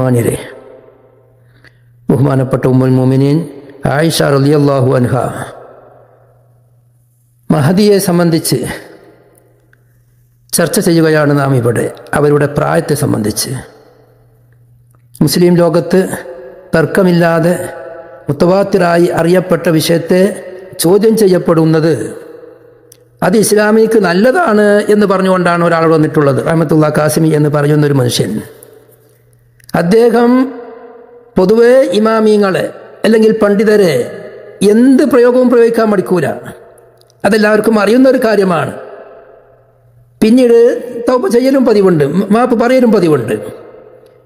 ബഹുമാനിരെ ബഹുമാനപ്പെട്ട ഉമ്മുൽ മോമിനീൻ ആയിഷ റളിയല്ലാഹു അൻഹ. മഹദിയെ സംബന്ധിച്ച് ചർച്ച ചെയ്യുകയാണ് നാം ഇവിടെ അവരുടെ പ്രായത്തെ സംബന്ധിച്ച്. മുസ്ലിം ലോകത്ത് തർക്കമില്ലാതെ മുത്തവാത്തിറായി അറിയപ്പെട്ട വിഷയത്തെ ചോദ്യം ചെയ്യപ്പെടുന്നത് അത് ഇസ്ലാമിക്ക് നല്ലതാണ് എന്ന് പറഞ്ഞുകൊണ്ടാണ് ഒരാൾ വന്നിട്ടുള്ളത്. റഹമത്തുള്ള കാസിമി എന്ന് പറയുന്ന ഒരു മനുഷ്യൻ. അദ്ദേഹം പൊതുവെ ഇമാമിങ്ങളെ അല്ലെങ്കിൽ പണ്ഡിതരെ എന്ത് പ്രയോഗവും പ്രയോഗിക്കാൻ മടിക്കൂല. അതെല്ലാവർക്കും അറിയുന്ന ഒരു കാര്യമാണ്. പിന്നീട് തൗപ്പ ചെയ്യലും പതിവുണ്ട് മാപ്പ് പറയലും പതിവുണ്ട്.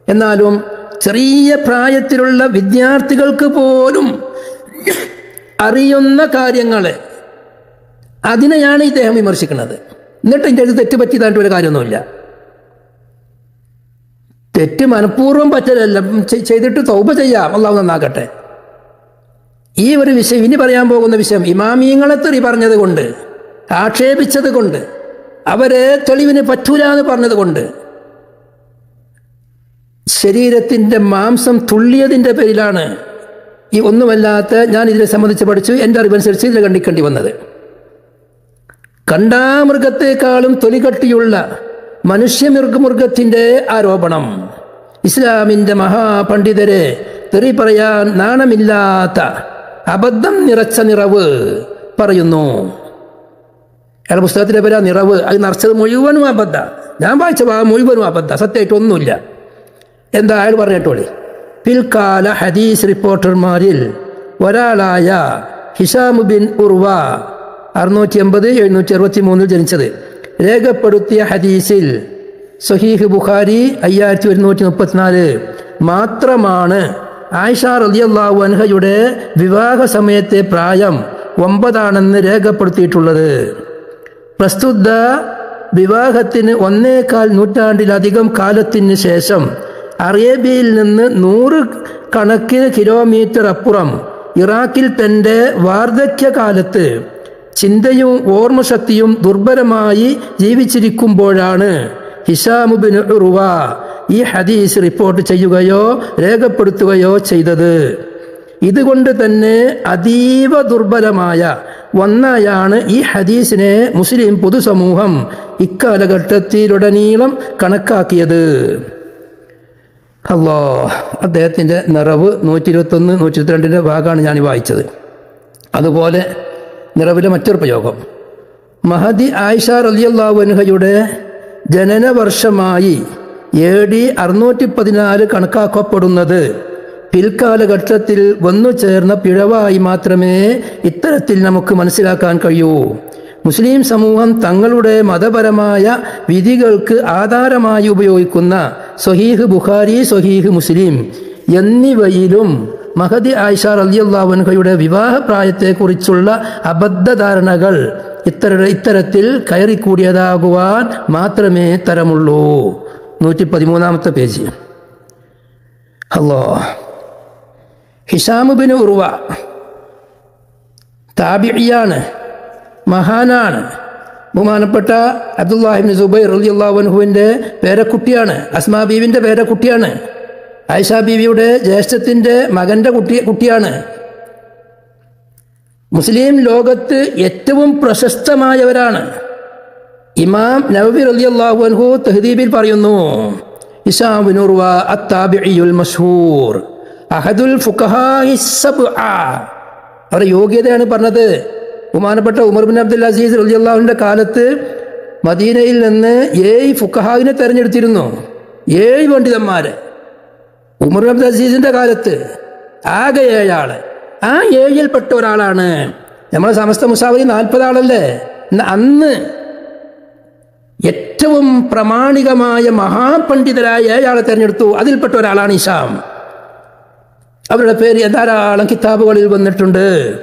എന്നാലും ചെറിയ പ്രായത്തിലുള്ള വിദ്യാർത്ഥികൾക്ക് പോലും അറിയുന്ന കാര്യങ്ങൾ അതിനെയാണ് ഇദ്ദേഹം വിമർശിക്കുന്നത്. എന്നിട്ട് ഇതിന്റെ അടുത്ത് തെറ്റ് പറ്റിയതായിട്ട് ഒരു കാര്യമൊന്നുമില്ല. തെറ്റ് മനഃപൂർവം പറ്റലല്ല. ചെയ്തിട്ട് തൗപ ചെയ്യാം. അള്ളാഹു നന്നാക്കട്ടെ. ഈ ഒരു വിഷയം ഇനി പറയാൻ പോകുന്ന വിഷയം ഇമാമിയങ്ങളെ തെറി പറഞ്ഞത് കൊണ്ട് ആക്ഷേപിച്ചത് കൊണ്ട് അവരെ തെളിവിന് പറ്റൂല എന്ന് പറഞ്ഞത് കൊണ്ട് ശരീരത്തിന്റെ മാംസം തുള്ളിയതിന്റെ പേരിലാണ് ഈ ഒന്നുമല്ലാത്ത ഞാൻ ഇതിനെ സംബന്ധിച്ച് പഠിച്ചു എന്റെ അറിവനുസരിച്ച് ഇതിനെ കണ്ടിക്കേണ്ടി വന്നത്. കണ്ടാമൃഗത്തെക്കാളും തൊലികട്ടിയുള്ള മനുഷ്യമൃഗമൃഗത്തിന്റെ ആരോപണം. ഇസ്ലാമിന്റെ മഹാപണ്ഡിതരെ തെറി പറയാൻ നാണമില്ലാത്ത അബദ്ധം നിറച്ച നിറവ് പറയുന്നു. അയാളുടെ പുസ്തകത്തിലെ പേരാ നിറവ് അത് നിറച്ചത് മുഴുവനും അബദ്ധ. ഞാൻ വായിച്ച ഭാഗം മുഴുവനും അബദ്ധ സത്യമായിട്ട് ഒന്നുമില്ല. എന്താ അയാൾ പറഞ്ഞിട്ടോളി പിൽക്കാല ഹദീസ് റിപ്പോർട്ടർമാരിൽ ഒരാളായ ഹിഷാമു ബിൻ ഉർവ അറുന്നൂറ്റി എൺപത് എഴുന്നൂറ്റി അറുപത്തി മൂന്നിൽ ജനിച്ചത്. രേഖപ്പെടുത്തിയ ഹദീസിൽ സഹീഹ് ബുഖാരി അയ്യായിരത്തി ഒരുന്നൂറ്റി മുപ്പത്തിനാല് മാത്രമാണ് ആയിഷ റളിയല്ലാഹു അൻഹയുടെ വിവാഹ സമയത്തെ പ്രായം ഒമ്പതാണെന്ന് രേഖപ്പെടുത്തിയിട്ടുള്ളത്. പ്രസ്തുത വിവാഹത്തിന് ഒന്നേകാൽ നൂറ്റാണ്ടിലധികം കാലത്തിന് ശേഷം അറേബ്യയിൽ നിന്ന് നൂറ് കണക്കിന് കിലോമീറ്റർ അപ്പുറം ഇറാഖിൽ തന്റെ വാർദ്ധക്യകാലത്ത് ചിന്തയും ഓർമ്മശക്തിയും ദുർബലമായി ജീവിച്ചിരിക്കുമ്പോഴാണ് ഹിഷാമുബിൻ ഉറുവ ഈ ഹദീസ് റിപ്പോർട്ട് ചെയ്യുകയോ രേഖപ്പെടുത്തുകയോ ചെയ്തത്. ഇതുകൊണ്ട് തന്നെ അതീവ ദുർബലമായ ഒന്നായാണ് ഈ ഹദീസിനെ മുസ്ലിം പൊതുസമൂഹം ഇക്കാലഘട്ടത്തിലുടനീളം കണക്കാക്കിയത്. അല്ലോ അദ്ദേഹത്തിന്റെ നിറവ് നൂറ്റി ഇരുപത്തൊന്ന് നൂറ്റി ഇരുപത്തിരണ്ടിന്റെ ഭാഗമാണ് ഞാൻ വായിച്ചത്. അതുപോലെ നിറവിലെ മറ്റൊരു പ്രയോഗം. മഹദി ആയിഷ റലിയല്ലാഹു അൻഹയുടെ ജനന വർഷമായി എ ഡി അറുന്നൂറ്റി പതിനാല് കണക്കാക്കപ്പെടുന്നത് പിൽക്കാലഘട്ടത്തിൽ വന്നു ചേർന്ന പിഴവായി മാത്രമേ ഇത്തരത്തിൽ നമുക്ക് മനസ്സിലാക്കാൻ കഴിയൂ. മുസ്ലിം സമൂഹം തങ്ങളുടെ മതപരമായ വിധികൾക്ക് ആധാരമായി ഉപയോഗിക്കുന്ന സ്വഹീഹ് ബുഖാരി സ്വഹീഹ് മുസ്ലിം എന്നിവയിലും മഹദി ആയിഷ റലിയല്ലാവൻഹയുടെ വിവാഹ പ്രായത്തെക്കുറിച്ചുള്ള അബദ്ധധാരണകൾ ഇത്തര ഇത്തരത്തിൽ കയറിക്കൂടിയതാകുവാൻ മാത്രമേ തരമുള്ളൂ. നൂറ്റി പതിമൂന്നാമത്തെ പേജ് ഹലോ ഹിഷാമുബിന് ഉറുവ താബിയാണ് മഹാനാണ് ബഹുമാനപ്പെട്ട അബ്ദുല്ലാഹിബിൻ സുബൈർ റലിയുള്ളാഹുവിന്റെ പേരക്കുട്ടിയാണ് അസ്മാ ബീവിന്റെ പേരക്കുട്ടിയാണ്. ആയിഷ ബീവിയുടെ ജ്യേഷ്ഠത്തിന്റെ മകന്റെ കുട്ടി കുട്ടിയാണ്. മുസ്ലിം ലോകത്ത് ഏറ്റവും പ്രശസ്തമായവരാണ്. ഇമാം നവബി റലിയല്ലാഹു അൻഹു തെഹദീബിൽ പറയുന്നു ഇസാബിനുർവ അത്താബിയുൽ മഷൂർ അഹദുൽ അവരുടെ യോഗ്യതയാണ് പറഞ്ഞത്. ബഹുമാനപ്പെട്ട ഉമർ ബിൻ അബ്ദുൽ അസീസ് റലിയല്ലാഹുവിന്റെ കാലത്ത് മദീനയിൽ നിന്ന് ഏഴ് ഫുഖഹാവിനെ തെരഞ്ഞെടുത്തിരുന്നു. ഏഴ് പണ്ഡിതന്മാരെ. ഉമർ അബ്ദുൽ അസീസിന്റെ കാലത്ത് ആകെ ഏഴാൾ. ആ ഏഴിൽപ്പെട്ട ഒരാളാണ്. നമ്മളെ സമസ്ത മുസാവരി നാൽപ്പത് ആളല്ലേ അന്ന് ഏറ്റവും പ്രാമാണികമായ മഹാപണ്ഡിതരായ ഏഴാളെ തിരഞ്ഞെടുത്തു. അതിൽപ്പെട്ട ഒരാളാണ് ഇഷാം. അവരുടെ പേര് ധാരാളം കിതാബുകളിൽ വന്നിട്ടുണ്ട്.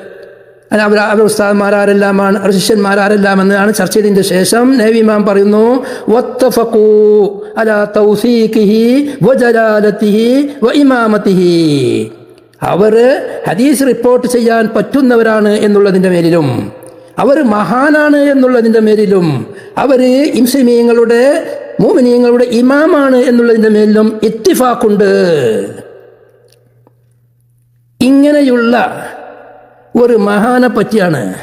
അല്ല അവർ അവർ ഉസ്താദന്മാരാരെല്ലാമാണ് അവർ ശിഷ്യന്മാരാരെല്ലാമെന്നാണ് ചർച്ച ചെയ്തതിന് ശേഷം പറയുന്നു വജലാലത്തിഹി വ ഇമാമത്തിഹി. അവർ ഹദീസ് റിപ്പോർട്ട് ചെയ്യാൻ പറ്റുന്നവരാണ് എന്നുള്ളതിന്റെ മേലിലും അവർ മഹാനാണ് എന്നുള്ളതിന്റെ മേലിലും അവർ ഇംസമീയങ്ങളുടെ മൂമിനീയങ്ങളുടെ ഇമാമാണ് എന്നുള്ളതിന്റെ മേലിലും ഇത്തിഫാക്കുണ്ട് ഇങ്ങനെയുള്ള ഒരു മഹാനെ പറ്റിയാണ്.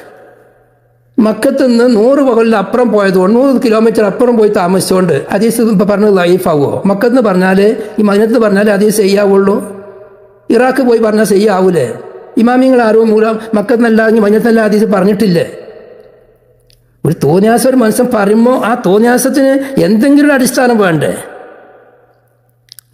മക്കത്ത് നിന്ന് നൂറ് പകലിൽ അപ്പുറം പോയതുകൊണ്ട് നൂറ് കിലോമീറ്റർ അപ്പുറം പോയി താമസിച്ചുകൊണ്ട് ഹദീസ് ഇപ്പം പറഞ്ഞത് ലൈഫാവോ മക്കത്ത് പറഞ്ഞാൽ ഈ മദീനത്ത് പറഞ്ഞാൽ ഹദീസ് ചെയ്യാവുള്ളൂ ഇറാഖ് പോയി പറഞ്ഞാൽ ചെയ്യാവൂലേ ഇമാമിങ്ങൾ ആരും മൂലം മക്കത്തിനല്ലാതെ മഞ്ഞത്തല്ല ഹദീസ് പറഞ്ഞിട്ടില്ലേ? ഒരു തോന്നിയാസം ഒരു മനുഷ്യൻ പറയുമ്പോൾ ആ തോന്നിയാസത്തിന് എന്തെങ്കിലും അടിസ്ഥാനം വേണ്ടേ?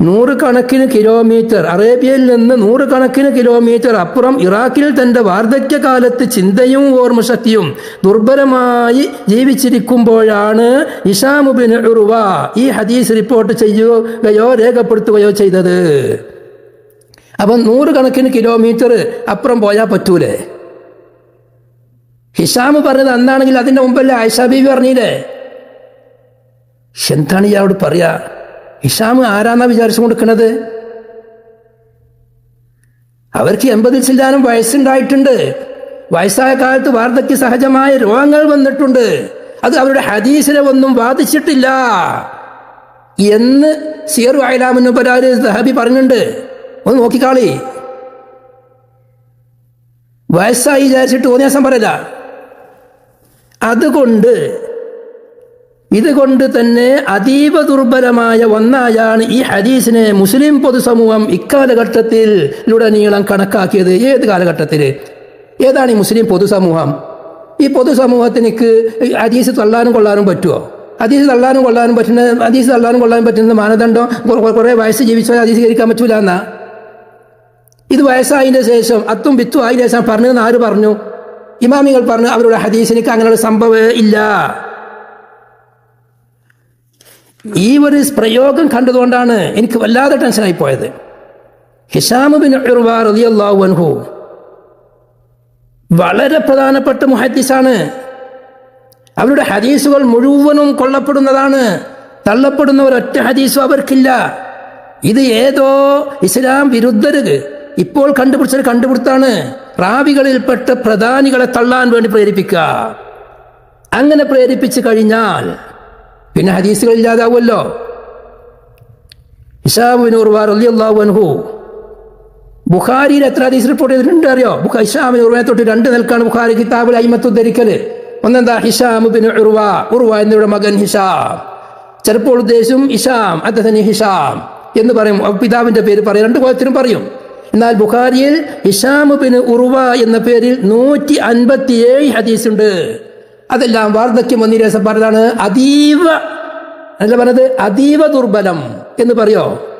നൂറുകണക്കിന് കിലോമീറ്റർ അറേബ്യയിൽ നിന്ന് നൂറുകണക്കിന് കിലോമീറ്റർ അപ്പുറം ഇറാഖിൽ തന്റെ വാർദ്ധക്യകാലത്ത് ചിന്തയും ഓർമ്മശക്തിയും ദുർബലമായി ജീവിച്ചിരിക്കുമ്പോഴാണ് ഇഷാമുബിൻ ഉറുവ ഈ ഹദീസ് റിപ്പോർട്ട് ചെയ്യുകയോ രേഖപ്പെടുത്തുകയോ ചെയ്തത്. അപ്പം നൂറുകണക്കിന് കിലോമീറ്റർ അപ്പുറം പോയാൽ പറ്റൂലേ? ഹിഷാമ് പറഞ്ഞത് അന്നാണെങ്കിൽ അതിന്റെ മുമ്പല്ലേ ആയിഷ ബീവി പറഞ്ഞില്ലേ? എന്താണ് ഇയാളോട് പറയാ? ഹിഷാം ആരാന്നാ വിചാരിച്ചു കൊടുക്കുന്നത് അവർക്ക് എൺപതിൽ ചില്ലാനും വയസ്സുണ്ടായിട്ടുണ്ട്. വയസ്സായ കാലത്ത് വാർദ്ധക്യ സഹജമായ രോഗങ്ങൾ വന്നിട്ടുണ്ട്. അത് അവരുടെ ഹദീസിനെ ഒന്നും ബാധിച്ചിട്ടില്ല എന്ന് സിയർ വയലാമിന് പരാതി ദഹബി പറഞ്ഞിട്ടുണ്ട്. ഒന്ന് നോക്കിക്കാളി. വയസ്സായി വിചാരിച്ചിട്ട് തോന്നിയാസം പറയില്ല അതുകൊണ്ട് ഇതുകൊണ്ട് തന്നെ അതീവ ദുർബലമായ ഒന്നായാണ് ഈ ഹദീസിനെ മുസ്ലിം പൊതുസമൂഹം ഇക്കാലഘട്ടത്തിൽ ഉടനീളം കണക്കാക്കിയത്. ഏത് കാലഘട്ടത്തിൽ ഏതാണ് ഈ മുസ്ലിം പൊതുസമൂഹം? ഈ പൊതുസമൂഹത്തിനിക്ക് ഹദീസ് തള്ളാനും കൊള്ളാനും പറ്റുമോ ഹദീസ് തള്ളാനും കൊള്ളാനും പറ്റുന്ന ഹദീസ് തള്ളാനും കൊള്ളാനും പറ്റുന്ന മാനദണ്ഡം കുറേ വയസ്സ് ജീവിച്ചാൽ ഹദീസ് കരിക്കാൻ പറ്റൂല എന്നാ? ഇത് വയസ്സായതിന്റെ ശേഷം അത്തും വിത്തും ആയതിനു ശേഷം പറഞ്ഞതെന്ന് ആര് പറഞ്ഞു? ഇമാമികൾ പറഞ്ഞു അവരുടെ ഹദീസിനിക്ക് അങ്ങനെയുള്ള സംഭവം ഇല്ല. ഈ ഒരു പ്രയോഗം കണ്ടതുകൊണ്ടാണ് എനിക്ക് വല്ലാതെ ടെൻഷനായി പോയത്. ഹിഷാമുബിൻ റളിയല്ലാഹു അൻഹു വളരെ പ്രധാനപ്പെട്ട മുഹദ്ദിസാണ്. അവരുടെ ഹദീസുകൾ മുഴുവനും കൊള്ളപ്പെടുന്നതാണ്. തള്ളപ്പെടുന്ന ഒരൊറ്റ ഹദീസും അവർക്കില്ല. ഇത് ഏതോ ഇസ്ലാം വിരുദ്ധര് ഇപ്പോൾ കണ്ടുപിടിച്ചൊരു കണ്ടുപിടുത്താണ്. റാവികളിൽപ്പെട്ട പ്രധാനികളെ തള്ളാൻ വേണ്ടി പ്രേരിപ്പിക്കുക. അങ്ങനെ പ്രേരിപ്പിച്ചു കഴിഞ്ഞാൽ പിന്നെ ഹദീസുകൾ ഇല്ലാതാവുമല്ലോ. ഇഷാബിൻ ഉർവാർ അള്ളാഹു അൻഹു ബുഖാരിയിൽ എത്ര ഹദീസ് റിപ്പോർട്ട് ചെയ്തിട്ടുണ്ട് അറിയോ? ഇഷാമിൻ ഉർവയെ തൊട്ട് രണ്ട് നിൽക്കാണ് ബുഖാരി കിതാബിൽ അയിമത്തു ധരിക്കൽ ഒന്നെന്താ? ഹിഷാം ബിൻ ഉർവ ഉർവ എന്നിവരുടെ മകൻ ഹിഷാം ചിലപ്പോൾ ഉദ്ദേശം ഇഷാം അദ്ദേഹത്തിന് ഹിഷാം എന്ന് പറയും. പിതാവിന്റെ പേര് പറയും. രണ്ട് കോലത്തിനും പറയും. എന്നാൽ ബുഖാരിയിൽ ഹിഷാം ബിൻ ഉർവ എന്ന പേരിൽ നൂറ്റി അൻപത്തിയേഴ് ഹദീസ് ഉണ്ട് അതെല്ലാം വാർദ്ധക്യം വന്നിരേസം പറഞ്ഞതാണ് അതീവ അല്ല പറഞ്ഞത്? അതീവ ദുർബലം എന്ന് പറയോ?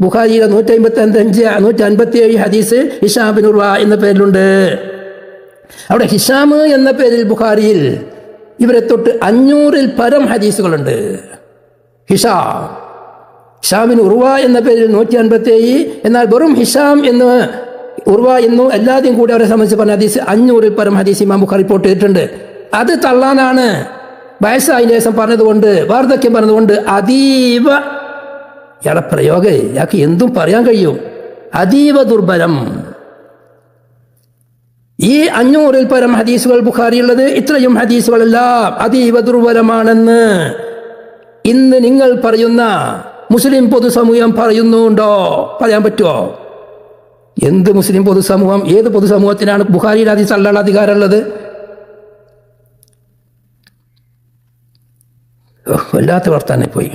ബുഹാരിയുടെ നൂറ്റി അമ്പത്തി അഞ്ച് നൂറ്റി അൻപത്തി ഏഴ് ഹദീസ് ഹിഷാം ബിൻ ഉർവ എന്ന പേരിലുണ്ട്. അവിടെ ഹിഷാമ് എന്ന പേരിൽ ബുഹാരിയിൽ ഇവരെ തൊട്ട് അഞ്ഞൂറിൽ പരം ഹദീസുകളുണ്ട്. ഹിഷാം ഹിഷാമിന് ഉർവ എന്ന പേരിൽ നൂറ്റി അൻപത്തി ഏഴ് എന്നാൽ വെറും ഹിഷാം എന്ന് ഉർവ എന്നും എല്ലാതെയും കൂടി അവരെ സംബന്ധിച്ച് പറഞ്ഞ ഹദീസ് അഞ്ഞൂറിൽ പരം ഹദീസ് ഇമാം ബുഖാർ റിപ്പോർട്ട് ചെയ്തിട്ടുണ്ട്. അത് തള്ളാനാണ്. വയസ്സായി ശേഷം പറഞ്ഞതുകൊണ്ട് വാർദ്ധക്യം പറഞ്ഞതുകൊണ്ട് അതീവ ഇയാളെ പ്രയോഗം ഇയാൾക്ക് എന്തും പറയാൻ കഴിയും. അതീവ ദുർബലം. ഈ അഞ്ഞൂറിൽ പരം ഹദീസുകൾ ബുഖാരിയുള്ളത് ഇത്രയും ഹദീസുകളെല്ലാം അതീവ ദുർബലമാണെന്ന് ഇന്ന് നിങ്ങൾ പറയുന്ന മുസ്ലിം പൊതുസമൂഹം പറയുന്നുണ്ടോ? പറയാൻ പറ്റുമോ എന്ത് മുസ്ലിം പൊതുസമൂഹം ഏത് പൊതുസമൂഹത്തിനാണ് ബുഖാരിയിൽ ഹദീസ് അല്ലാതെ അധികാരമുള്ളത്? വല്ലാത്ത വർത്താനെ പോയി.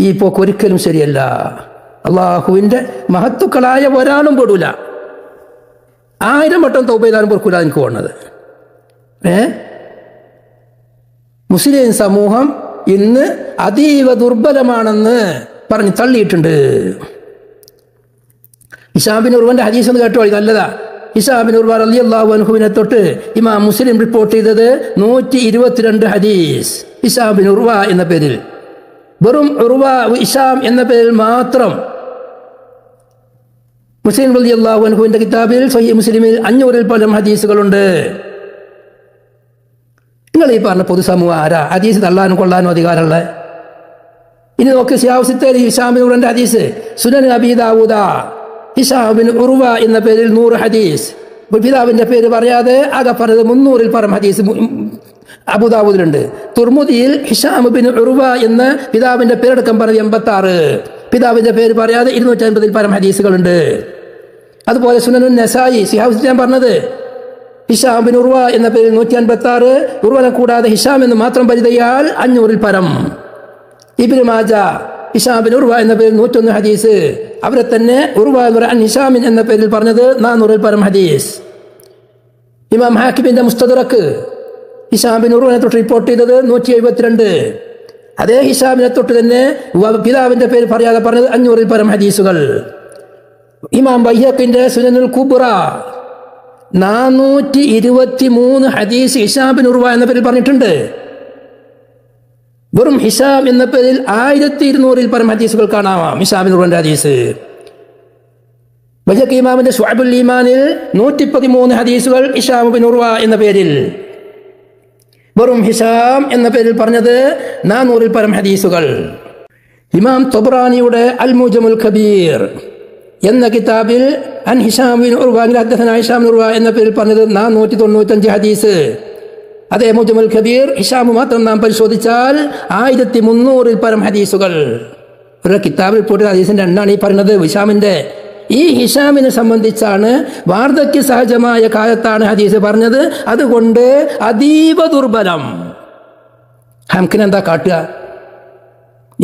ഈ പോക്ക് ഒരിക്കലും ശരിയല്ല. അള്ളാഹുവിന്റെ മഹത്തുക്കളായ ഒരാളും പെടൂല. ആയിരം വട്ടം തൗബ ചെയ്താലും പൊറുക്കൂല എനിക്ക് പോകുന്നത് ഏ? മുസ്ലിം സമൂഹം ഇന്ന് അതീവ ദുർബലമാണെന്ന് പറഞ്ഞ് തള്ളിയിട്ടുണ്ട്. ഇഷാബിൻ ഉർവന്റെ ഹദീസ് എന്ന് കേട്ടോ നല്ലതാ. ഇഷാബിൻ ഉർവാർ അലി അള്ളാഹു അൻഹുവിനെ തൊട്ട് ഇമാ മുസ്ലിം റിപ്പോർട്ട് ചെയ്തത് നൂറ്റി ഇരുപത്തിരണ്ട് ഹദീസ് ബിൻ ഉർവ എന്ന പേരിൽ. വെറും ഉർവ ഇസാം എന്ന പേരിൽ മാത്രം. മുസ്ലിം റലി അള്ളാഹു കിതാബിൽ സഹി മുസ്ലിമിൽ അഞ്ഞൂറിൽ പലം ഹദീസുകളുണ്ട്. നിങ്ങൾ ഈ പറഞ്ഞ പൊതുസമൂഹം ആരാ? ഹദീസ് തള്ളാനും കൊള്ളാനും അധികാരമുള്ള. ഇനി നോക്ക് ഷിയാവുസിത്തേരി ഹിഷാബിൻ ഉറന്റെ ഹദീസ്. സുനൻ അബീദാവൂദ ഇഷാബിൻ ഉർവ എന്ന പേരിൽ നൂറ് ഹദീസ്. പിതാവിന്റെ പേര് പറയാതെ ആകെ പറഞ്ഞത് മുന്നൂറിൽ പരം ഹദീസ്. അബുദാബുദിലുണ്ട്. തുർമുദിയിൽ ഹിഷാമുബിൻ ബിൻ ഉറുവ എന്ന പിതാവിന്റെ പേരടക്കം പറഞ്ഞത് എൺപത്തി ആറ് പിതാവിന്റെ പേര് പറയാതെ ഇരുന്നൂറ്റി അൻപതിൽ പരം ഹദീസുകളുണ്ട്. അതുപോലെ സുനനുൻ നസായി സിഹാബ് ഞാൻ പറഞ്ഞത് ഹിഷാം ബിൻ എന്ന പേരിൽ നൂറ്റി അൻപത്തി ആറ് ഉർവനെ കൂടാതെ ഹിഷാം എന്ന് മാത്രം പരിതയാൽ അഞ്ഞൂറിൽ പരം. ഇബിന് മാജ ഹിഷാം ബിൻ എന്ന പേരിൽ നൂറ്റൊന്ന് ഹദീസ്. അവരെ തന്നെ ഉർവ എന്ന് പറയാൻ ഹിഷാമിൻ എന്ന പേരിൽ പറഞ്ഞത് നാനൂറിൽ പരം ഹദീസ്. ഇമാം ഹാക്കിബിന്റെ മുസ്തദറക്ക് ഹിഷാം ഉറുവിനെ തൊട്ട് റിപ്പോർട്ട് ചെയ്തത് നൂറ്റി എഴുപത്തിരണ്ട് അതേ ഹിസാബിനെ തൊട്ട് തന്നെ പിതാവിന്റെ പേര് പറയാതെ പറഞ്ഞത് അഞ്ഞൂറിൽ പരം ഹദീസുകൾ. ഇമാം ബയ്യക്കിന്റെ സുനനുൽ കുബ്ര നാനൂറ്റി ഇരുപത്തി മൂന്ന് ഹദീസ് ഹിസാബിൻ ഉറുവ എന്ന പേരിൽ പറഞ്ഞിട്ടുണ്ട്. വെറും ഹിസാബ് എന്ന പേരിൽ ആയിരത്തി ഇരുന്നൂറിൽ പരം ഹദീസുകൾ കാണാം ഹിസാബിൻ ഉറുവന്റെ ഹദീസ്. ബജക്ക് ഇമാമിന്റെ ഷുഅബുൽ ഈമാനിൽ നൂറ്റി പതിമൂന്ന് ഹദീസുകൾ ഇഷാബിൻ ഉറുവ എന്ന പേരിൽ വെറും ഹിഷാം എന്ന പേരിൽ പറഞ്ഞത് നാനൂറിൽ പരം ഹദീസുകൾ. ഇമാം തൊബ്രാനിയുടെ അൽ മുജമുൽ ഖബീർ എന്ന കിതാബിൽ അൻ ഹിഷാമിൻ ഉർവ ഹദ്ദസന ഹിഷാം ഉർവ എന്ന പേരിൽ പറഞ്ഞത് നാനൂറ്റി തൊണ്ണൂറ്റഞ്ച് ഹദീസ്. അതേ മുജമുൽ കബീർ ഹിഷാമു മാത്രം നാം പരിശോധിച്ചാൽ ആയിരത്തി മുന്നൂറിൽ പരം ഹദീസുകൾ. ഒരു കിതാബിൽ പോയിട്ട് ഹദീസിന്റെ എണ്ണാണ് ഈ പറയുന്നത്. ഹിഷാമിന്റെ ഈ ഹിഷാമിനെ സംബന്ധിച്ചാണ് വാർദ്ധക്യ സഹജമായ കാലത്താണ് ഹദീസ് പറഞ്ഞത്. അതുകൊണ്ട് അതീവ ദുർബലം. ഹംക്കിന് എന്താ കാട്ടുക?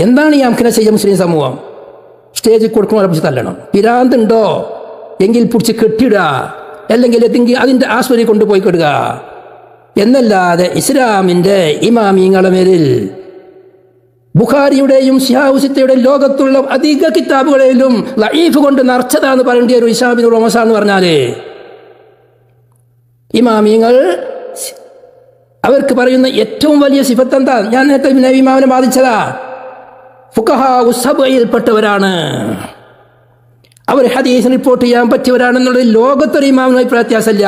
എന്താണ് ഈ ഹംഖിനെ ചെയ്യുക മുസ്ലിം സമൂഹം? സ്റ്റേജിൽ കൊടുക്കുമ്പോൾ പിടിച്ച് തല്ലണം. പിരാന്തുണ്ടോ? എങ്കിൽ പിടിച്ച് കെട്ടിടുക അല്ലെങ്കിൽ എത്തിങ്കിൽ അതിന്റെ ആസ്വരി കൊണ്ടുപോയി കെടുക എന്നല്ലാതെ ഇസ്ലാമിന്റെ ഇമാമിങ്ങളെ മേലിൽ ബുഖാരിയുടെയും ഷിഹാവുസിത്തയുടെയും ലോകത്തുള്ള അധിക കിതാബുകളിലും ലൈഫ് കൊണ്ട് നർച്ചതാന്ന് പറയേണ്ട ഒരു ഇഷാബിൻ റോമസ എന്ന് പറഞ്ഞാലേ ഇമാമിങ്ങൾ അവർക്ക് പറയുന്ന ഏറ്റവും വലിയ സിഫത്ത് എന്താ ഞാൻ നേരത്തെ നബി ഇമാമിനെ ബാധിച്ചതാ. ഫുഖഹാ അവർ ഹദീസ് റിപ്പോർട്ട് ചെയ്യാൻ പറ്റിയവരാണെന്നുള്ളത് ലോകത്തൊരു ഇമാമിനുമായി വ്യത്യാസമില്ല.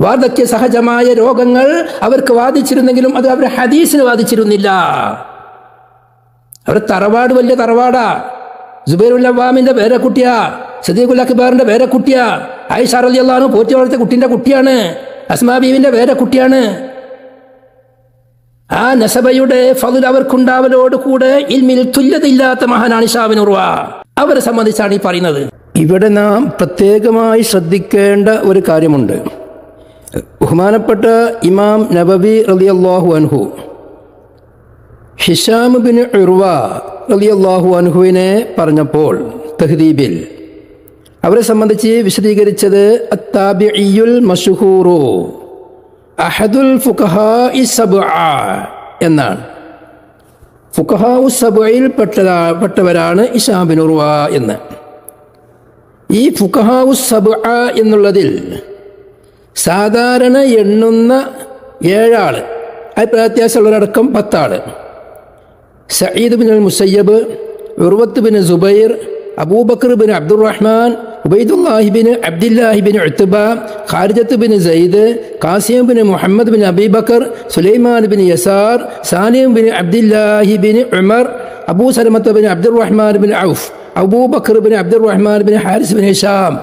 വാർദ്ധക്യ സഹജമായ രോഗങ്ങൾ അവർക്ക് വാദിച്ചിരുന്നെങ്കിലും അത് അവരെ ഹദീസിന് വാദിച്ചിരുന്നില്ല. അവരുടെ തറവാട് വലിയ തറവാടാ. ജുബൈറുല്ലാമിന്റെ പേരെ കുട്ടിയാ സദീഖുൽ അക്ബാറിന്റെ പേരെ കുട്ടിയാ അറലി റളിയല്ലാഹു പോറ്റി വളർത്തിയ കുട്ടിന്റെ കുട്ടിയാണ് അസ്മാ ബീവിന്റെ പേരെ കുട്ടിയാണ് ആ നസബയുടെ ഫതിൽ അവർക്കുണ്ടാവലോട് കൂടെ ഇൽമിൽ തുല്യതയില്ലാത്ത മഹാനാണ് ഉർവ. അവരെ സംബന്ധിച്ചാണ് ഈ പറയുന്നത്. ഇവിടെ നാം പ്രത്യേകമായി ശ്രദ്ധിക്കേണ്ട ഒരു കാര്യമുണ്ട്. ബഹുമാനപ്പെട്ട ഇമാം നബബി റളിയല്ലാഹു അൻഹു ഹിഷാം ബിൻ ഉർവ റളിയല്ലാഹു അൻഹുവിനെ പറഞ്ഞപ്പോൾ തഹ്ദീബിൽ അവരെ സംബന്ധിച്ച് വിശദീകരിച്ചത് അത്താബിയുൽ മഷുഹൂറു അഹദുൽ ഫുഖഹാഇ സബ്അ എന്നാണ്. ഫുഖഹാഉ സബ്അയിൽ പെട്ടതാ പെട്ടവരാണ് ഉർവ എന്ന്. ഈ ഫുഖഹാഉ സബ്അ എന്നുള്ളതിൽ സാധാരണ എണ്ണുന്ന ഏഴാൾ അഭിപ്രായ വ്യത്യാസമുള്ളവരടക്കം പത്താൾ. Sayyid bin al Musayyab Urwa bin Zubair Abubakar bin Abdurrahman ഉബൈദുല്ലാഹിബിന് അബ്ദില്ലാഹിബിൻ Abdullah bin Utba Kharija bin Sayyid Qasim bin Muhammad bin Abi Bakr Sulaiman bin Yasar Salim bin അബ്ദില്ലാഹിബിൻ Umar Abu Salama bin Abdurrahman bin Auf Abubakar bin Abdurrahman bin Haris bin Hisham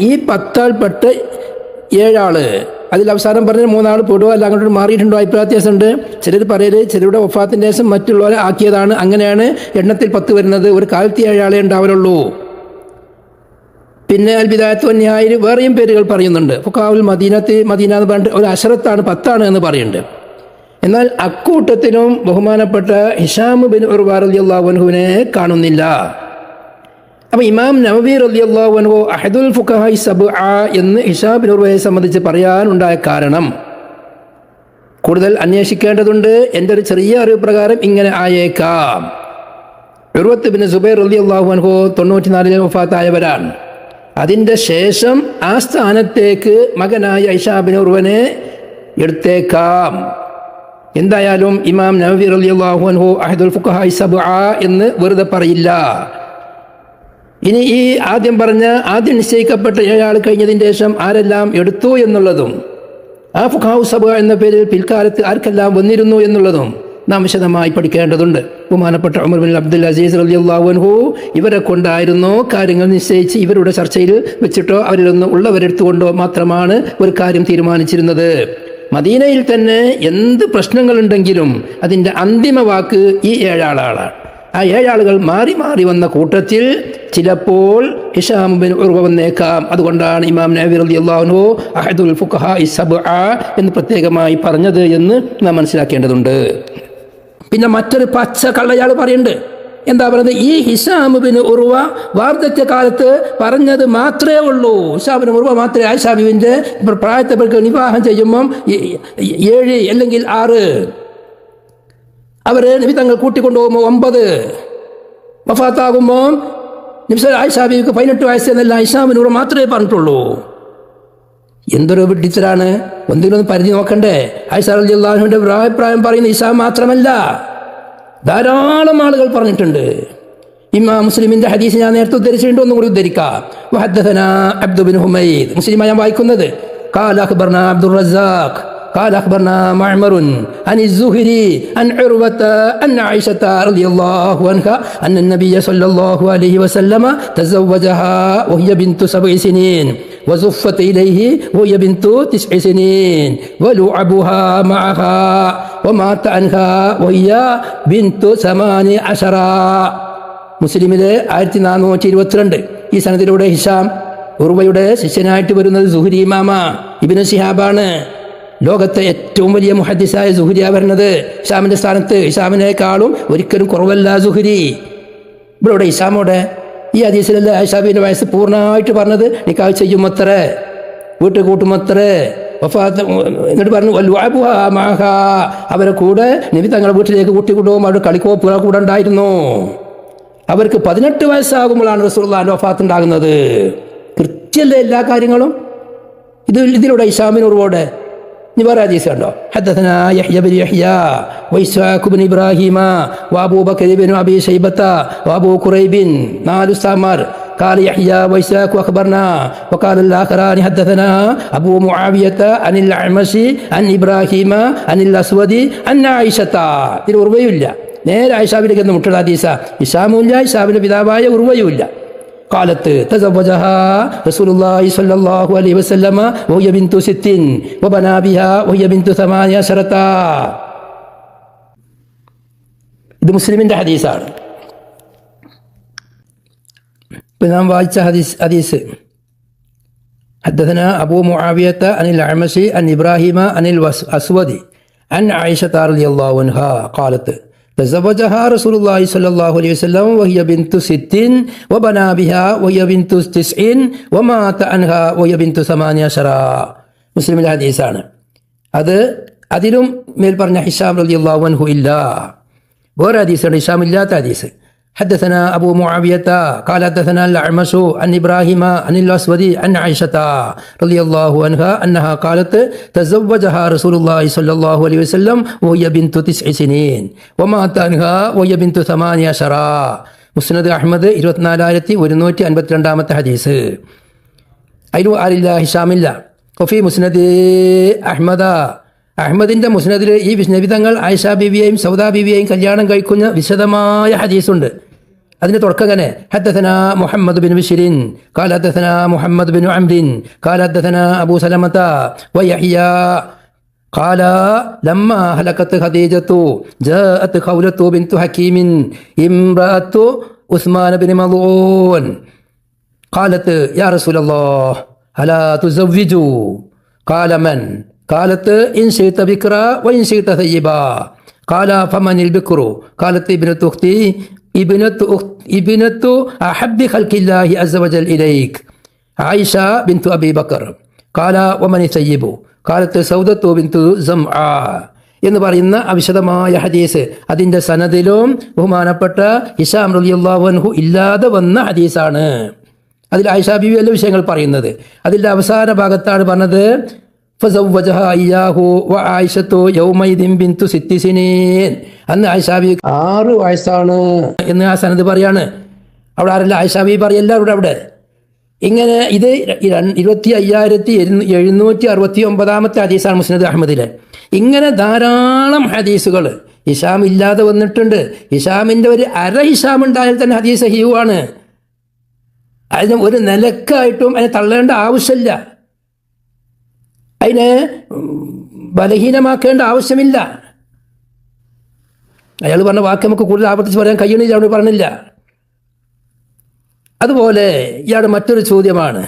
ഈ പത്താൾപ്പെട്ട് ഏഴാൾ. അതിൽ അവസാനം പറഞ്ഞ മൂന്നാൾ പെടുവോ അല്ല അങ്ങോട്ട് മാറിയിട്ടുണ്ടോ? അഭിപ്രായ വ്യത്യാസമുണ്ട് ചിലർ പറയൽ ചിലരുടെ ഒഫാത്തിന്റെ ശേഷം മറ്റുള്ളവരെ ആക്കിയതാണ്. അങ്ങനെയാണ് എണ്ണത്തിൽ പത്ത് വരുന്നത്. ഒരു കാലത്ത് ഏഴാളെ ഉണ്ടാവലുള്ളൂ. പിന്നെ അൽബിദായത്ത് ന്യായിൽ വേറെയും പേരുകൾ പറയുന്നുണ്ട്. ഫുക്കാവുൽ മദീനത്ത് മദീന എന്ന് പറഞ്ഞിട്ട് ഒരു അശ്രത്താണ് പത്താണ് എന്ന് പറയുന്നുണ്ട്. എന്നാൽ അക്കൂട്ടത്തിനും ബഹുമാനപ്പെട്ട ഹിഷാമു ബിൻ ഉർവാർ അള്ളാഹുവിനെ കാണുന്നില്ല. അപ്പൊ ഇമാം നവബി റളിയല്ലാഹു അൻഹു അഹദുൽ സബ് ആ എന്ന് ഹിഷാം നുർവയെ സംബന്ധിച്ച് പറയാനുണ്ടായ കാരണം. കൂടുതൽ അന്വേഷിക്കേണ്ടതുണ്ട്. എന്റെ ഒരു ചെറിയ അറിവ് പ്രകാരം ഇങ്ങനെ ആയേക്കാം. ഉർവത്ത് ബിൻ സുബൈർ റളിയല്ലാഹു അൻഹു തൊണ്ണൂറ്റിനാലിൽ വഫാത്തായവരാണ്. അതിന്റെ ശേഷം ആ സ്ഥാനത്തേക്ക് മകനായ ഐഷാബിൻ ഉർവനെ എടുത്തേക്കാം. എന്തായാലും ഇമാം നവവി റളിയല്ലാഹു അൻഹു അഹദുൽ ഫുഖഹായി ആ എന്ന് വെറുതെ പറയില്ല. ഇനി ഈ ആദ്യം പറഞ്ഞ ആദ്യം നിശ്ചയിക്കപ്പെട്ട ഏഴാൾ കഴിഞ്ഞതിന് ശേഷം ആരെല്ലാം എടുത്തു എന്നുള്ളതും ആ ഫുഖാവു സഭ എന്ന പേരിൽ പിൽക്കാലത്ത് ആർക്കെല്ലാം വന്നിരുന്നു എന്നുള്ളതും നാം വിശദമായി പഠിക്കേണ്ടതുണ്ട്. ബഹുമാനപ്പെട്ട ഉമർ ബിൻ അബ്ദുൽ അസീസ് അലി അള്ളാഹുൻഹു ഇവരെ കൊണ്ടായിരുന്നു കാര്യങ്ങൾ നിശ്ചയിച്ച് ഇവരുടെ ചർച്ചയിൽ വെച്ചിട്ടോ അവരിലൊന്ന് ഉള്ളവരെടുത്തുകൊണ്ടോ മാത്രമാണ് ഒരു കാര്യം തീരുമാനിച്ചിരുന്നത്. മദീനയിൽ തന്നെ എന്ത് പ്രശ്നങ്ങളുണ്ടെങ്കിലും അതിന്റെ അന്തിമ വാക്ക് ഈ ഏഴാളാണ്. ആ ഏഴാളുകൾ മാറി മാറി വന്ന കൂട്ടത്തിൽ ചിലപ്പോൾ ഹിഷാം ബിൻ ഉർവ വന്നേക്കാം. അതുകൊണ്ടാണ് ഇമാം നബി അലി അള്ളാഹുനോ അഹദുൽ ഫുഖഹ എന്ന് പ്രത്യേകമായി പറഞ്ഞത് എന്ന് നാം മനസ്സിലാക്കേണ്ടതുണ്ട്. പിന്നെ മറ്റൊരു പച്ച കള്ളയാൾ പറയുന്നുണ്ട്. എന്താ പറയുന്നത്? ഈ ഹിസാമുബിന് ഉറുവ വാർദ്ധക്യകാലത്ത് പറഞ്ഞത് മാത്രമേ ഉള്ളൂ. ഹിസാബിന് ഉറുവ മാത്രമേ ആയിഷാബിബിന്റെ പ്രായത്തെ വിവാഹം ചെയ്യുമ്പം ഏഴ് അല്ലെങ്കിൽ ആറ് അവർ കൂട്ടിക്കൊണ്ടു കൂട്ടിക്കൊണ്ടുപോകുമ്പോൾ ഒമ്പത്. വഫാത്താകുമ്പോൾ നിമിഷം ആയിഷാബിക്ക് പതിനെട്ട് വയസ്സ് എന്നല്ല ഐഷാബിനോട് മാത്രമേ പറഞ്ഞിട്ടുള്ളൂ. എന്തൊരു പിടിച്ചലാണ് ഒന്നിനൊന്ന് പരിധി നോക്കണ്ടേ. ആയിഷ അള്ളാഹുവിന്റെ അഭിപ്രായം പറയുന്ന ഇഷാ മാത്രമല്ല. ധാരാളം ആളുകൾ പറഞ്ഞിട്ടുണ്ട്. ഇമാ മുസ്ലിമിന്റെ ഹദീസ് ഞാൻ നേരത്തെ ഉദ്ധരിച്ചിട്ടുണ്ട്. ഒന്നും കൂടി ഉദ്ധരിക്കാം. വഹദ്ദന അബ്ദുബിൻ ഹുമൈദ്. മുസ്ലിമായി ഞാൻ വായിക്കുന്നത്. കാൽ അഖ്ബർന അബ്ദുൾ റസാഖ് قال أخبرنا معمر عن الزهري عن عروة أن عائشة رضي الله عنها أن النبي صلى الله عليه وسلم تزوجها وهي بنت سبع سنين وزفت إليه وهي بنت تسع سنين ولعبها معها ومات عنها وهي بنت ثمان عشر മുസ്ലിമിലെ ആയിരത്തി നാനൂറ്റി ഇരുപത്തിരണ്ട് ഈ സനത്തിലൂടെ ഹിഷാം ഉറുവയുടെ ശിഷ്യനായിട്ട് വരുന്നത് സുഹരി ഇമാമ ഇബിന് ഷിഹാബാണ് ലോകത്തെ ഏറ്റവും വലിയ മുഹദ്ദിസായ സുഹരിയ വരുന്നത് ഇഷാമിന്റെ സ്ഥാനത്ത്. ഇഷാമിനേക്കാളും ഒരിക്കലും കുറവല്ല സുഹരി ഇവിടെ ഇഷാമോടെ ഈ ഹദീസിലല്ല ഐഷാബിന്റെ വയസ്സ് പൂർണമായിട്ട് പറഞ്ഞത്? നിക്കാഹ് ചെയ്യുമത്രേ വീട്ടിൽ കൂട്ടുമത്രേ വഫാത്ത് എന്നിട്ട് പറഞ്ഞു അവരെ കൂടെ നബി തങ്ങളുടെ വീട്ടിലേക്ക് കൂട്ടിക്കൊണ്ടുപോകും. അവിടെ കളിക്കോപ്പുകൾ കൂടെ ഉണ്ടായിരുന്നു. അവർക്ക് പതിനെട്ട് വയസ്സാകുമ്പോഴാണ് റസൂള്ളാന്റെ വഫാത്ത് ഉണ്ടാകുന്നത്. കൃത്യല്ല എല്ലാ കാര്യങ്ങളും? ഇത് ഇതിലൂടെ ഇഷാമിനൂർവോടെ നീ വേറെ ഹദീസ് കണ്ടോ حدثنا يحيى بن يحيى وإسحاق بن إبراهيم وأبو بكر بن أبي شيبة وأبو كريب نال السامر قال يحيى وإسحاق أخبرنا وقال الآخران حدثنا أبو معاوية عن الأعمش عن إبراهيم عن الأسود عن عائشة ഇതിൽ ഉറവയുമില്ല നേരെ ആയിഷാബിലേക്ക് എന്ന് മുട്ടുള്ള ഹദീസ ഇഷാമുമില്ല ഇഷാബിന്റെ പിതാവായ ഉറവയുമില്ല قالت تزوجها رسول الله صلى الله عليه وسلم وهي بنت ست وبنى بها وهي بنت ثمانية عشرة ഇത് മുസ്ലിമിന്റെ ഹദീസാണ് ഇപ്പം നാം വായിച്ച ഹദീസ് ഹദീസ് حدثنا أبو معاوية عن الأعمش عن إبراهيم عن الأسود عن عائشة رضي الله عنها قالت تزوجها رسول الله صلى الله عليه وسلم وهي بنت ست وبنى بها وهي بنت تسع ومات عنها وهي بنت ثمانية عشر مسلم الحديث ആണ് അത് അതിലും മേൽ പറഞ്ഞ ഹിഷാം റലി അള്ളാഹു അൻഹു ഇല്ല വേറെ ഹദീസാണ് ഹിഷാം ഇല്ലാത്ത ഹദീസ് حدثنا أبو معاوية قال حدثنا الأعمش عن إبراهيم عن الأسود عن عائشة رضي الله عنها أنها قالت تزوجها رسول الله صلى الله عليه وسلم وهي بنت تسع سنين ومات عنها وهي بنت ثمانية عشر മുസ്നദ് അഹമ്മദ് ഇരുപത്തിനാലായിരത്തി ഒരുന്നൂറ്റി അൻപത്തിരണ്ടാമത്തെ ഹദീസ് അതിലും ആരില്ല ഹിഷാമില്ല കൊഫി മുസ്നദ് അഹമ്മദ അഹമ്മദിന്റെ മുസ്നദിൽ ഈ നബിതങ്ങൾ ആയിഷ ബീവിയെയും സൗദാ ബീവിയെയും കല്യാണം കഴിക്കുന്ന വിശദമായ ഹദീസുണ്ട് അതിന്റെ തുടക്കം അങ്ങനെ حدثنا محمد بن بشير قال حدثنا محمد بن عمرو قال حدثنا ابو سلمة ويحيى قال لما هلكت خديجة جاءت خولة بنت حكيم امرأة عثمان بن مظعون قالت يا رسول الله ألا تزوجوا قال من കാലത്ത് ഇൻഷീത്ത ബിക്ര വൈൻഷീത്ത തയ്യബ. കാല ഫമനിൽ ബിക്രു. കാലത്ത് ഇബിനത്ത് ഉഖ്തി ഇബിനത്ത് ഇബിനത്തു അഹബ്ബി ഖൽക്കില്ലാഹി അസവജൽ ഇലൈക്. ആയിഷ ബിന്തു അബി ബക്കർ. കാല ഒമനി സയ്യിബു കാലത്ത് സൗദത്തു ബിന്തു സം ആ എന്ന് പറയുന്ന അവിശദമായ ഹദീസ്. അതിന്റെ സനദിലും ബഹുമാനപ്പെട്ട ഇഷാം റലിയുല്ലാഹുൻഹു ഇല്ലാതെ വന്ന ഹദീസാണ്. അതിൽ ആയിഷ ബിബി എല്ലാ വിഷയങ്ങൾ പറയുന്നത്. അതിന്റെ അവസാന ഭാഗത്താണ് പറഞ്ഞത് ഫസവ്വജഹ ഇയ്യാഹു വ ആയിഷത്തു യൗമൈദിൻ ബിന്തു സിത്തി സിനീൻ അന്ന് ആയിഷാബി ആറ് വയസ്സാണ് എന്ന് ആ സനത് പറയാണ്. അവിടെ ആരല്ല? ആയിഷാബി പറയല്ല അവിടെ അവിടെ. ഇങ്ങനെ ഇത് ഇര- ഇരുപത്തി അയ്യായിരത്തി എഴുന്നൂറ്റി അറുപത്തി ഒമ്പതാമത്തെ ഹദീസാണ് മുസ്നദ് അഹമ്മദിലെ. ഇങ്ങനെ ധാരാളം ഹദീസുകൾ. ഇഷാം ഇല്ലാതെ വന്നിട്ടുണ്ട്. ഇഷാമിന്റെ ഒരു അര ഇഷാം ഉണ്ടായാൽ തന്നെ ഹദീസ് സഹീവാണ് അതിന് ഒരു നിലക്കായിട്ടും അതിനെ തള്ളേണ്ട ആവശ്യമില്ല. അതിനെ ബലഹീനമാക്കേണ്ട ആവശ്യമില്ല. അയാൾ പറഞ്ഞ വാക്ക് നമുക്ക് കൂടുതൽ ആവർത്തിച്ച് പറയാൻ കഴിയണില്ല അവിടെ പറഞ്ഞില്ല. അതുപോലെ ഇയാളുടെ മറ്റൊരു ചോദ്യമാണ്.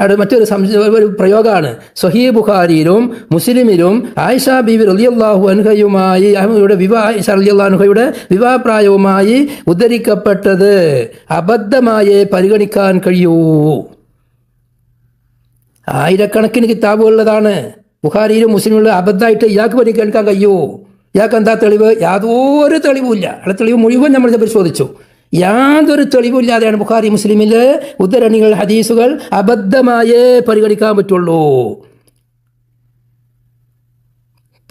അവിടെ മറ്റൊരു ഒരു പ്രയോഗമാണ്. സൊഹീ ബുഖാരിയിലും മുസ്ലിമിലും ആയിഷ ബീബി റലിയല്ലാഹു അൻഹയുമായി അഹമ്മയുടെ വിവാഹ ആയിഷ റളിയല്ലാഹു അൻഹയുടെ വിവാഹപ്രായവുമായി ഉദ്ധരിക്കപ്പെട്ടത് അബദ്ധമായേ പരിഗണിക്കാൻ കഴിയൂ. ആയിരക്കണക്കിന് കിതാബുകളുള്ളതാണ്. ബുഹാരിയിലും മുസ്ലിമുകളും അബദ്ധമായിട്ട് ഇയാൾക്ക് പരിഗണിക്കാൻ കഴിയൂ? ഇയാൾക്ക് എന്താ തെളിവ്? യാതൊരു തെളിവുമില്ല. അവിടെ തെളിവ് മുഴുവൻ നമ്മൾ പരിശോധിച്ചു. യാതൊരു തെളിവില്ലാതെയാണ് ബുഖാരി മുസ്ലിമിലെ ഉദ്ധരണികൾ ഹദീസുകൾ അബദ്ധമായേ പരിഗണിക്കാൻ പറ്റുള്ളൂ.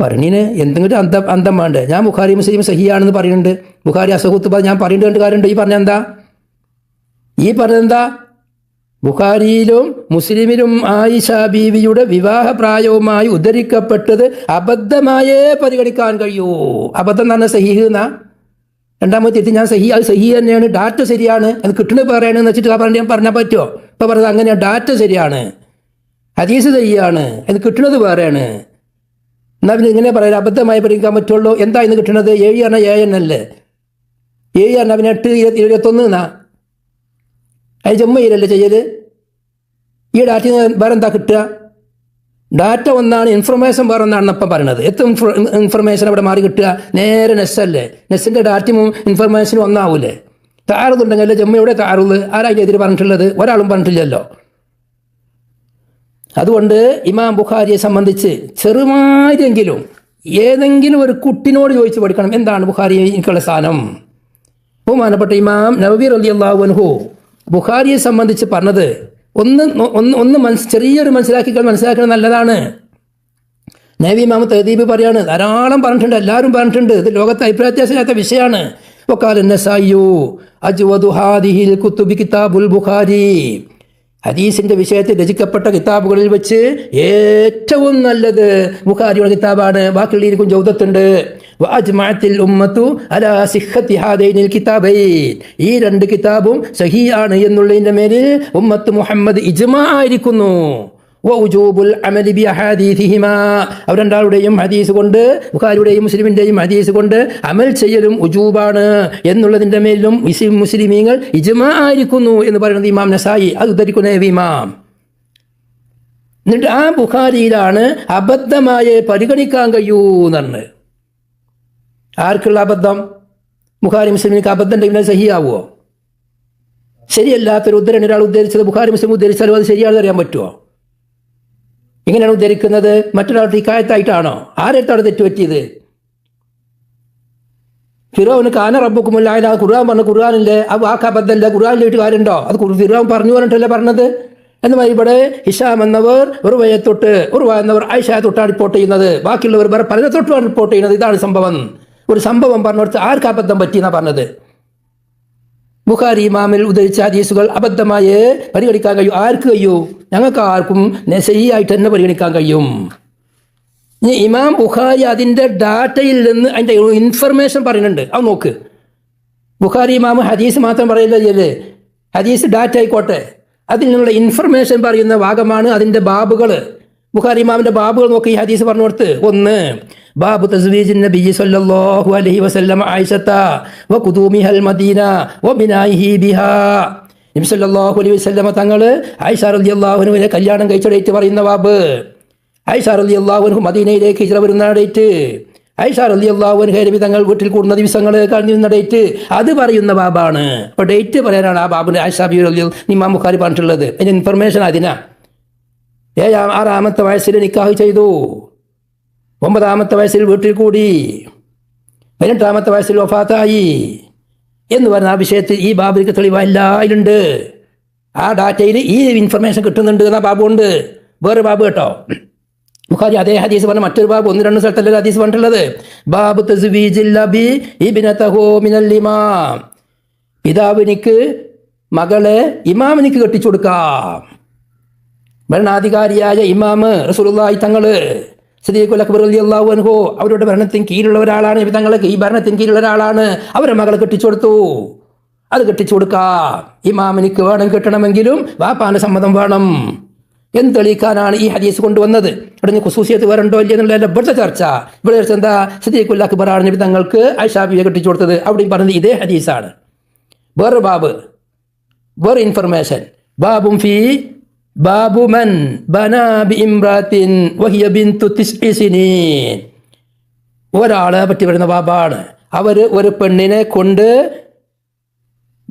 പറഞ്ഞിന് എന്തെങ്കിലും അന്തം അന്തം വേണ്ടേ? ഞാൻ ബുഖാരി മുസ്ലിം സഹിയാണെന്ന് പറയുന്നുണ്ട്. ബുഖാരി അസഹുത്ത് ഞാൻ പറയുന്നുണ്ട് കാര്യമുണ്ട്. ഈ പറഞ്ഞ എന്താ ഈ പറഞ്ഞെന്താ ബുഖാരിയിലും മുസ്ലിമിലും ആയിഷ ബീവിയുടെ വിവാഹ പ്രായവുമായി ഉദ്ധരിക്കപ്പെട്ടത് അബദ്ധമായേ പരിഗണിക്കാൻ കഴിയൂ. അബദ്ധം തന്നെ സഹിഹുന്ന രണ്ടാമത്തെ എത്തി ഞാൻ സഹി അത് സഹി തന്നെയാണ് ഡാറ്റ ശരിയാണ്. അത് കിട്ടുന്നത് പറയണമെന്ന് വെച്ചിട്ട് പറഞ്ഞ പറഞ്ഞാൽ പറ്റുമോ ഇപ്പൊ പറഞ്ഞത് അങ്ങനെ ഡാറ്റ ശരിയാണ്. ഹദീസ് സഹിയാണ് അത് കിട്ടുന്നത് പറയാണ്. എന്നാൽ പിന്നെ ഇങ്ങനെ പറയാൻ അബദ്ധമായി പഠിക്കാൻ പറ്റുള്ളൂ. എന്താ ഇന്ന് കിട്ടുന്നത് ഏഴ് പറഞ്ഞാൽ ഏഴ് എണ്ണല്ലേ ഏഴ് പറഞ്ഞാൽ പിന്നെ എട്ട് ഇരുപത്തി ഇരുപത്തൊന്ന് എന്നാ? അത് ജമ്മയിലല്ലേ ചെയ്യൽ? ഈ ഡാറ്റ വേറെ എന്താ കിട്ടുക? ഡാറ്റ ഒന്നാണ് ഇൻഫർമേഷൻ വേറെ ഒന്നാണെന്ന് അപ്പം പറയണത്. എത്ര ഇൻഫർമേഷൻ അവിടെ മാറി കിട്ടുക. നേരെ നെസ്സല്ലേ നെസ്സിന്റെ ഡാറ്റയും ഇൻഫർമേഷനും ഒന്നാവൂലേ? താറുന്നുണ്ടെങ്കിൽ അല്ലേ ഇവിടെ താറുള്ളു ആരായി എതിര് പറഞ്ഞിട്ടുള്ളത്? ഒരാളും പറഞ്ഞിട്ടില്ലല്ലോ. അതുകൊണ്ട് ഇമാം ബുഖാരിയെ സംബന്ധിച്ച് ചെറുമാരെങ്കിലും ഏതെങ്കിലും ഒരു കുട്ടിനോട് ചോദിച്ച് പഠിക്കണം. എന്താണ് ബുഖാരി എനിക്കുള്ള സ്ഥാനം ബഹുമാനപ്പെട്ട ഇമാം നബീർ അലി അള്ളാഹുൻഹു ബുഖാരിയെ സംബന്ധിച്ച് പറഞ്ഞത് ഒന്ന് ഒന്ന് ഒന്ന് മനസ് ചെറിയൊരു മനസ്സിലാക്കി മനസ്സിലാക്കുന്നത് നല്ലതാണ്. നബി മാമ തഹദീബ് പറയാണ് ധാരാളം പറഞ്ഞിട്ടുണ്ട് എല്ലാവരും പറഞ്ഞിട്ടുണ്ട് ഇത് ലോകത്തെ അഭിപ്രായത്യാസമില്ലാത്ത വിഷയമാണ്. വക്കാൽ സായു അജ്വദു ഹാദിഹിൽ കുത്തുബി കിതാബുൽ ബുഖാരി. ഹദീസിന്റെ വിഷയത്തിൽ രചിക്കപ്പെട്ട കിതാബുകളിൽ വെച്ച് ഏറ്റവും നല്ലത് ബുഖാരിയുടെ കിതാബാണ്. ബാക്കിയുള്ളവർക്കും ജൗദത്തുണ്ട് വഅജ്മഅത്തിൽ ഉമ്മത്തു സിഹത്തി ഹാദൈനിൽ ഈ രണ്ട് കിതാബും സഹിയാണ് എന്നുള്ളതിന്റെ മേലിൽ ഉമ്മത്ത് മുഹമ്മദ് ഇജ്മാ ആയിരിക്കുന്നു. വഉജൂബുൽ അമലി ബി അവർ രണ്ടാളുടെയും ഹദീസ് കൊണ്ട് ബുഖാരിയുടെയും മുസ്ലിമിന്റെയും ഹദീസ് കൊണ്ട് അമൽ ചെയ്യലും ഉജൂബാണ്. എന്നുള്ളതിന്റെ മേലും മുസ്ലിം മുസ്ലിമീങ്ങൾ ഇജ്മാ ആയിരിക്കുന്നു എന്ന് പറയുന്നത് ഇമാം നസായി. അത് ഉദ്ധരിക്കുന്ന ഇമാം? എന്നിട്ട് ആ ബുഖാരിയിലാണ് അബദ്ധമായ പരിഗണിക്കാൻ കഴിയൂ എന്നാണ് ആർക്കുള്ള അബദ്ധം? ബുഖാരി മുസ്ലിമിക്ക് അബദ്ധം ഉണ്ടെങ്കിൽ സഹിയാവുമോ ശരിയല്ലാത്തൊരു ഉദ്ധരണി ഒരാൾ ഉദ്ധരിച്ചത് ബുഖാരി മുസ്ലിം ഉദ്ധരിച്ചാലും അത് ശരിയാണെന്ന് അറിയാൻ പറ്റുമോ എങ്ങനെയാണ് ഉദ്ധരിക്കുന്നത്? മറ്റൊരാളുടെ ഇക്കായത്തായിട്ടാണോ ആരെടുത്താണ് തെറ്റുപറ്റിയത്? ഫിറോവിന് കാന റബ്ബുക്കുമില്ല ഖുർആൻ പറഞ്ഞു ഖുർആാനില്ലേ? ആ വാക്ക് അബദ്ധമല്ല ഖുർആാനിലായിട്ട് കാര്യമുണ്ടോ അത് ഫിറോവൻ പറഞ്ഞു പറഞ്ഞിട്ടല്ലേ പറഞ്ഞത്? എന്നാൽ ഇവിടെ? ഹിഷാം എന്നവർ ഒരു വയെ തൊട്ട് ഒരു എന്നവർ ഐഷായ തൊട്ടാണ് റിപ്പോർട്ട് ചെയ്യുന്നത്. ബാക്കിയുള്ളവർ വേറെ പലരെ തൊട്ടുമാണ് റിപ്പോർട്ട് ചെയ്യുന്നത്. ഇതാണ് സംഭവം. ഒരു സംഭവം പറഞ്ഞിടത്ത് ആർക്ക് അബദ്ധം പറ്റിയെന്നാണ് പറഞ്ഞത്? ബുഖാരി ഇമാമിൽ ഉദ്ധരിച്ച ഹദീസുകൾ അബദ്ധമായി പരിഗണിക്കാൻ കഴിയും. ആർക്ക് കഴിയൂ? ഞങ്ങൾക്ക് ആർക്കും നെസഹിയായിട്ട് തന്നെ പരിഗണിക്കാൻ കഴിയും. ഇനി ഇമാം ബുഖാരി അതിന്റെ ഡാറ്റയിൽ നിന്ന് അതിന്റെ ഇൻഫർമേഷൻ പറയുന്നുണ്ട്. അത് നോക്ക്. ബുഖാരി ഇമാം ഹദീസ് മാത്രം പറയില്ല ഹദീസ് ഡാറ്റ ആയിക്കോട്ടെ. അതിൽ നിന്നുള്ള ഇൻഫർമേഷൻ പറയുന്ന ഭാഗമാണ് അതിന്റെ ബാബുകൾ ബുഖാരി ഇമാമിന്റെ ബാബുകൾ നോക്കി ഈ ഹദീസ് പറഞ്ഞു കൊടുത്ത് ഒന്ന് ബാബു സല്ലല്ലാഹു അലൈഹി വസല്ലം ആയിഷത്ത വ മദീന വ ബിഹാ. നബി സല്ലല്ലാഹു അലൈഹി തങ്ങൾ ആയിഷ കല്യാണം കഴിച്ച ഡേറ്റ് പറയുന്ന ബാബ്. ആയിഷ മദീനയിലേക്ക് ഹിജറ വരുന്ന ഡേറ്റ് ആയിഷ അള്ളാഹുൻ ഹേരവി തങ്ങൾ വീട്ടിൽ കൂടുന്ന ദിവസങ്ങൾ കഴിഞ്ഞിരുന്ന ഡേറ്റ് അത് പറയുന്ന ബാബാണ്. അപ്പോൾ ഡേറ്റ് പറയാനാണ് ആ ബാബിന് ആയിഷ ബി മുഖാരി പറഞ്ഞിട്ടുള്ളത്. അതിന്റെ ഇൻഫർമേഷൻ അതിനാ. ഏഴാം ആറാമത്തെ വയസ്സിൽ നിക്കാഹ് ചെയ്തു. ഒമ്പതാമത്തെ വയസ്സിൽ വീട്ടിൽ കൂടി. പതിനെട്ടാമത്തെ വയസ്സിൽ ഒഫാത്തായി എന്ന് പറഞ്ഞ ആ വിഷയത്തിൽ ഈ ബാബുക്ക് തെളിവ് എല്ലായിലുണ്ട്. ആ ഡാറ്റയിൽ ഈ ഇൻഫർമേഷൻ കിട്ടുന്നുണ്ട് എന്ന ബാബു ഉണ്ട്. വേറെ ബാബു കേട്ടോ. ബുഖാരി അതേ ഹദീസ് പറഞ്ഞ മറ്റൊരു ബാബു ഒന്ന് രണ്ട് സ്ഥലത്തല്ലേ ഹദീസ് പറഞ്ഞിട്ടുള്ളത്? ബാബു പിതാവിനിക്ക് മകളെ ഇമാമിനിക്ക് കെട്ടിച്ചു കൊടുക്കാം. ഭരണാധികാരിയായ ഇമാമ് റസൂലുള്ളാഹി തങ്ങൾ സദീഖുൽ അക്ബർ അലി അള്ളാഹു അവരുടെ ഭരണത്തിന് കീഴിലുള്ള ഒരാളാണ് തങ്ങൾക്ക് ഈ ഭരണത്തിന് കീഴിലുള്ള ഒരാളാണ് അവരെ മകളെ കെട്ടിച്ചു കൊടുത്തു. അത് കെട്ടിച്ചു കൊടുക്കാം. ഇമാമിനിക്ക് വേണം കിട്ടണമെങ്കിലും വാപ്പാന് സമ്മതം വേണം. എന്ന് തെളിയിക്കാനാണ് ഈ ഹദീസ് കൊണ്ടുവന്നത്? ഇവിടെ ഖുസൂസിയത്ത് വരണ്ടോ ഇല്ല എന്നുള്ള ഇവിടുത്തെ ചർച്ച. ഇവിടെ ചർച്ച എന്താ? സദീഖുൽ അക്ബറാണ് നബി തങ്ങൾക്ക് ഐഷാബിയെ കെട്ടിച്ചു കൊടുത്തത്. അവിടെയും പറഞ്ഞത് ഇതേ ഹദീസാണ്. വേറെ ബാബ്. വേറെ ഇൻഫർമേഷൻ ബാബും ഫി ബാബു മൻ ബനാ ബി ഇംറാത്തിൻ വഹിയ ബിന്തു തിസ്ഇ സിനീൻ ഒരാളെ പറ്റി വരുന്ന ബാബാണ്. അവർ ഒരു പെണ്ണിനെ കൊണ്ട്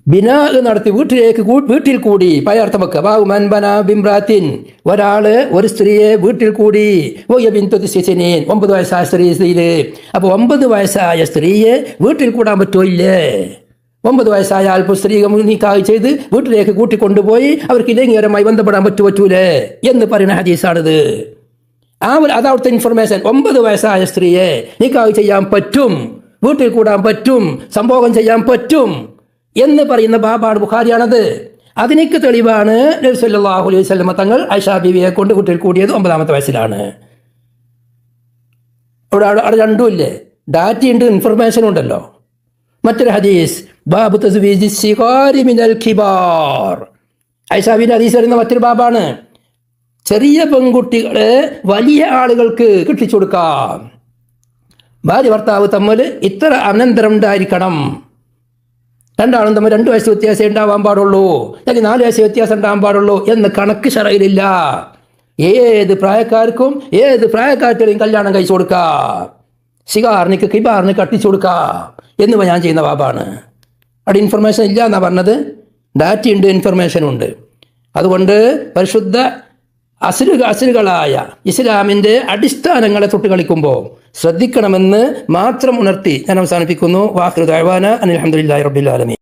ബിനാ നടത്തി വീട്ടിലേക്ക് കൂ- വീട്ടിൽ കൂടി പയാർത്ഥം വെക്കുക ബാബു മൻ ബനാ ബിംറാത്തിൻ ഒരാൾ ഒരു സ്ത്രീയെ വീട്ടിൽ കൂടി വഹിയ ബിന്തു തിസ്ഇ സിനീൻ. ഒമ്പത് വയസ്സായ സ്ത്രീ സ്ത്രീയിൽ. അപ്പൊ ഒമ്പത് വയസ്സായ സ്ത്രീയെ വീട്ടിൽ കൂടാൻ പറ്റുമോ ഇല്ലേ? ഒമ്പത് വയസ്സായ അല്പ സ്ത്രീ നീക്കാവ് ചെയ്ത് വീട്ടിലേക്ക് കൂട്ടിക്കൊണ്ടുപോയി അവർക്ക് ലൈംഗികരമായി ബന്ധപ്പെടാൻ പറ്റു പറ്റൂലേ എന്ന് പറയുന്ന ഹദീസാണിത്. ആ ഒരു അതവിടുത്തെ ഇൻഫർമേഷൻ ഒമ്പത് വയസ്സായ സ്ത്രീയെ നീക്കാവ് ചെയ്യാൻ പറ്റും വീട്ടിൽ കൂടാൻ പറ്റും സംഭോഗം ചെയ്യാൻ പറ്റും എന്ന് പറയുന്ന ബാബാണ് ബുഖാരിയാണത്. അതിനൊക്കെ തെളിവാണ് നബി സല്ലല്ലാഹു അലൈഹി തങ്ങൾ ഐഷാ ബീവിയെ കൊണ്ട് വീട്ടിൽ കൂടിയത് ഒമ്പതാമത്തെ വയസ്സിലാണ്. അവിടെ അവിടെ രണ്ടുമില്ലേ ഡാറ്റയുണ്ട് ഇൻഫർമേഷൻ ഉണ്ടല്ലോ. മറ്റൊരു ഹദീസ് ബാബു തസ്വീജി സിഹാരി മിനൽ ഖിബാർ. ഹദീസ് വരുന്ന മറ്റൊരു ബാബാണ്. ചെറിയ പെൺകുട്ടികളെ വലിയ ആളുകൾക്ക് കെട്ടിച്ചു കൊടുക്കാം. ഭാര്യ ഭർത്താവ് തമ്മിൽ ഇത്ര അനന്തരം ഉണ്ടായിരിക്കണം. രണ്ടാളും തമ്മിൽ രണ്ട് വയസ്സ് വ്യത്യാസം ഉണ്ടാവാൻ പാടുള്ളൂ. അല്ലെങ്കിൽ നാല് വയസ്സ് വ്യത്യാസം ഉണ്ടാവാൻ പാടുള്ളൂ എന്ന് കണക്ക് ശറയിലില്ല ഏത് പ്രായക്കാർക്കും ഏത് പ്രായക്കാർക്കും കല്യാണം കഴിച്ചു കൊടുക്കാം. ശികാറിനിക്ക് കിബാറിന് കട്ടിച്ചു കൊടുക്കാം എന്നിവ ഞാൻ ചെയ്യുന്ന വാബാണ് അവിടെ ഇൻഫർമേഷൻ ഇല്ല എന്നാ പറഞ്ഞത്? ഡാറ്റ ഉണ്ട് ഇൻഫർമേഷൻ ഉണ്ട്. അതുകൊണ്ട് പരിശുദ്ധ അസുരു അസുരുകളായ ഇസ്ലാമിന്റെ അടിസ്ഥാനങ്ങളെ തൊട്ടുകളിക്കുമ്പോൾ ശ്രദ്ധിക്കണമെന്ന് മാത്രം ഉണർത്തി ഞാൻ അവസാനിപ്പിക്കുന്നു. വാഹൃദാന അനിൽ അഹമ്മദില്ലാ റബ്ബിൽ ആലമീൻ.